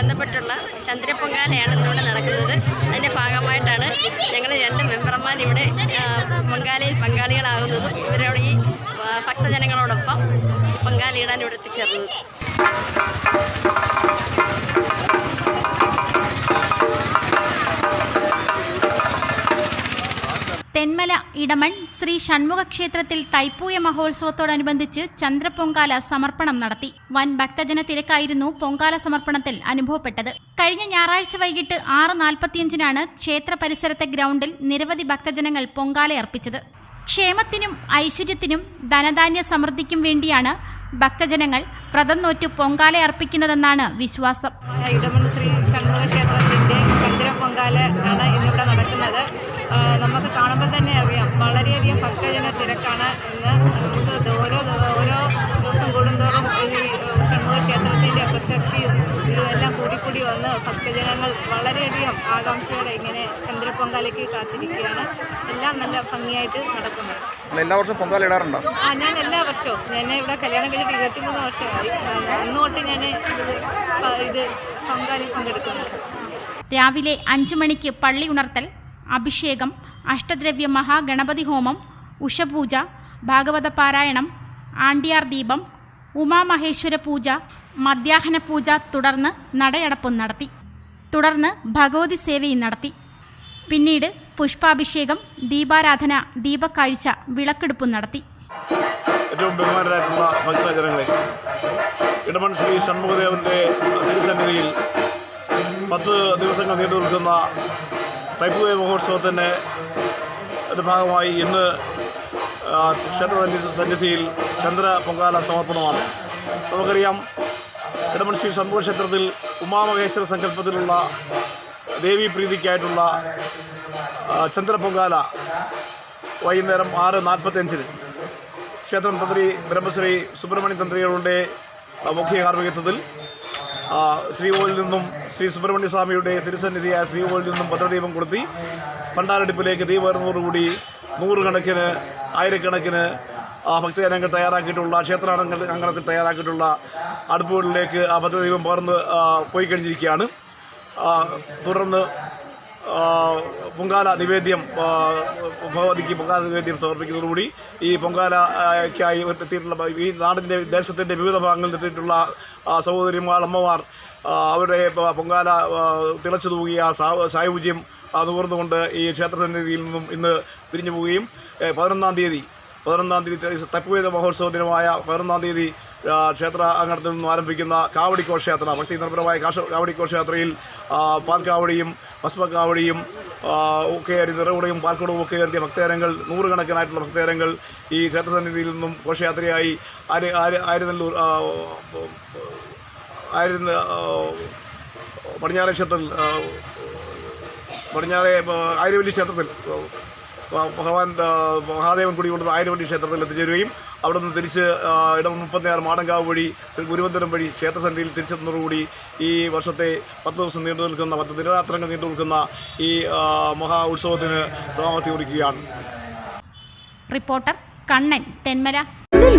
ബന്ധപ്പെട്ടുള്ള ചന്ദ്രപ്പൊങ്കാലയാണ് ഇന്നിവിടെ നടക്കുന്നത്. അതിന്റെ ഭാഗമായിട്ടാണ് ഞങ്ങൾ രണ്ട് മെമ്പർമാർ ഇവിടെ പൊങ്കാലയിൽ പങ്കാളികളാകുന്നതും ഇവരോട് ഈ ഭക്തജനങ്ങളോടൊപ്പം പൊങ്കാലയിടാൻ ഇവിടെ എത്തിച്ചേർന്നത്. ഇടമൺ ശ്രീ ഷൺമുഖ ക്ഷേത്രത്തിൽ തൈപ്പൂയ മഹോത്സവത്തോടനുബന്ധിച്ച് ചന്ദ്രപൊങ്കാല സമർപ്പണം നടത്തി. വൻ ഭക്തജന തിരക്കായിരുന്നു പൊങ്കാല സമർപ്പണത്തിൽ അനുഭവപ്പെട്ടത്. കഴിഞ്ഞ ഞായറാഴ്ച വൈകിട്ട് ആറ് നാൽപ്പത്തിയഞ്ചിനാണ് ക്ഷേത്ര പരിസരത്തെ ഗ്രൗണ്ടിൽ നിരവധി ഭക്തജനങ്ങൾ പൊങ്കാല അർപ്പിച്ചത്. ക്ഷേമത്തിനും ഐശ്വര്യത്തിനും ധനധാന്യ സമൃദ്ധിക്കും വേണ്ടിയാണ് ഭക്തജനങ്ങൾ വ്രതം നോറ്റു പൊങ്കാല അർപ്പിക്കുന്നതെന്നാണ് വിശ്വാസം. ഇടമൺ ശ്രീ നടക്കുന്നത് നമുക്ക് കാണുമ്പോൾ തന്നെ അറിയാം. വളരെയധികം ഭക്തജന തിരക്കാണ് ഇന്ന് നമുക്ക് ഓരോ ഓരോ ദിവസം കൂടുന്തോറും ഈ ഷൺമുഖ ക്ഷേത്രത്തിന്റെ പ്രസക്തിയും ഇതെല്ലാം കൂടിക്കൂടി വന്ന് ഭക്തജനങ്ങൾ വളരെയധികം ആകാംക്ഷയോടെ ഇങ്ങനെ ചന്ദ്രപ്പൊങ്കാലയ്ക്ക് കാത്തിരിക്കുകയാണ്. എല്ലാം നല്ല ഭംഗിയായിട്ട് നടക്കുന്നത് എല്ലാ വർഷവും പൊങ്കാല ഇടാറുണ്ടോ? ആ ഞാൻ എല്ലാ വർഷവും. ഞാൻ ഇവിടെ കല്യാണം കഴിഞ്ഞിട്ട് ഇരുപത്തിമൂന്ന് വർഷമായി. അന്ന് തൊട്ട് ഞാൻ ഇത് പൊങ്കാലയിൽ പങ്കെടുക്കുന്നു. രാവിലെ അഞ്ചു മണിക്ക് പള്ളി ഉണർത്തൽ അഭിഷേകം അഷ്ടദ്രവ്യ മഹാഗണപതി ഹോമം ഉഷപൂജ ഭാഗവത പാരായണം ആണ്ടിയാർ ദീപം ഉമാമഹേശ്വര പൂജ മധ്യാഹ്ന പൂജ തുടർന്ന് നടയടപ്പും നടത്തി. തുടർന്ന് ഭഗവതി സേവയും നടത്തി. പിന്നീട് പുഷ്പാഭിഷേകം ദീപാരാധന ദീപക്കാഴ്ച വിളക്കെടുപ്പും നടത്തി. ഏറ്റവും ഭക്തജനങ്ങളെ ഇടമൺ ശ്രീ ഷൺമുഖദേവന്റെ തിരുസന്നിധിയിൽ പത്ത് ദിവസങ്ങൾ നീണ്ടു നിൽക്കുന്ന തൈപ്പൂയ മഹോത്സവത്തിന്റെ ഭാഗമായി ഇന്ന് ക്ഷേത്ര സന്നി- സന്നിധിയിൽ ചന്ദ്ര പൊങ്കാല സമർപ്പണമാണ്. നമുക്കറിയാം ഇടമൺ ശ്രീ ക്ഷേത്രത്തിൽ ഉമാമഹേശ്വര സങ്കല്പത്തിലുള്ള ദേവി പ്രീതിക്കായിട്ടുള്ള ചന്ദ്ര പൊങ്കാല വൈകുന്നേരം ആറ് നാൽപ്പത്തഞ്ചിന് ക്ഷേത്രം തന്ത്രി ബ്രഹ്മശ്രീ സുബ്രഹ്മണ്യ തന്ത്രികളുടെ മുഖ്യ കാർമ്മികത്വത്തിൽ ആ, ശ്രീകോവിലിൽ നിന്നും ശ്രീ സുബ്രഹ്മണ്യ സ്വാമിയുടെ തിരുസന്നിധിയായ ശ്രീകോവിൽ നിന്നും ഭദ്രദീപം കൊളുത്തി പണ്ടാരടുപ്പിലേക്ക് ദീപകർന്നോടുകൂടി നൂറുകണക്കിന് ആയിരക്കണക്കിന് ആ ഭക്തജനങ്ങൾ തയ്യാറാക്കിയിട്ടുള്ള ക്ഷേത്രാണങ്ങൾ അങ്കണത്തിൽ തയ്യാറാക്കിയിട്ടുള്ള അടുപ്പുകളിലേക്ക് ആ ഭദ്രദീപം പകർന്ന് പോയി കഴിഞ്ഞിരിക്കുകയാണ്. തുടർന്ന് പൊങ്കാല നിവേദ്യം ഭഗവതിക്ക് പൊങ്കാല നിവേദ്യം സമർപ്പിക്കുന്നതോടുകൂടി ഈ പൊങ്കാലയ്ക്കായി എത്തിയിട്ടുള്ള ഈ നാടിന്റെ ദേശത്തിന്റെ വിവിധ ഭാഗങ്ങളിൽ എത്തിയിട്ടുള്ള സഹോദരിമാർ അമ്മമാർ അവരുടെ പൊങ്കാല തിളച്ചു തൂകിയ സായുജ്യം നുകർന്നുകൊണ്ട് ഈ ക്ഷേത്രസന്നിധിയിൽ നിന്നും ഇന്ന് പിരിഞ്ഞു പോവുകയും പതിനൊന്നാം തീയതി പതിനൊന്നാം തീയതി തെപ്പുവേദ മഹോത്സവ ദിനമായ പതിനൊന്നാം തീയതി ക്ഷേത്ര അങ്കണത്തിൽ നിന്നും ആരംഭിക്കുന്ന കാവടി ഘോഷയാത്ര ഭക്തി നിർഭരമായ കാവടി ഘോഷയാത്രയിൽ പാൽക്കാവടിയും ഭസ്മക്കാവടിയും ഒക്കെ ആയി നിറകുടയും പാൽക്കുടവും ഒക്കെ ഏറിയ ഭക്തേരങ്ങൾ നൂറുകണക്കിനായിട്ടുള്ള ഭക്തേരങ്ങൾ ഈ ക്ഷേത്രസന്നിധിയിൽ നിന്നും ഘോഷയാത്രയായി ആര് ആര് ആര്യനല്ലൂർ ആ, ആയിരുന്ന പടിഞ്ഞാറേ ക്ഷേത്രത്തിൽ പടിഞ്ഞാറേ ആര്യവല്ലി ക്ഷേത്രത്തിൽ ഭഗവാൻ മഹാദേവൻ കുടികൊണ്ടുന്ന ആയിരവണ്ടി ക്ഷേത്രത്തിൽ എത്തിച്ചേരുകയും അവിടെ നിന്ന് തിരിച്ച് ഇടം മുപ്പത്തിയാറ് മാടങ്കാവ് വഴി ഗുരുവന്തരം വഴി ക്ഷേത്രസന്ധിയിൽ തിരിച്ചെത്തുന്നതോടുകൂടി ഈ വർഷത്തെ പത്ത് ദിവസം നീണ്ടു നിൽക്കുന്ന പത്ത് ദിനരാത്രങ്ങൾ നീണ്ടു നിൽക്കുന്ന ഈ മഹാ ഉത്സവത്തിന് സമാപ്തി കുറിക്കുകയാണ്. Reporter Kannan Thenmala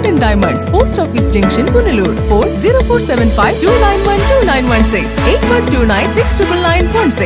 golden diamonds post office junction Punalur phone zero four seven five two nine one two nine one six eight one two nine six triple nine one six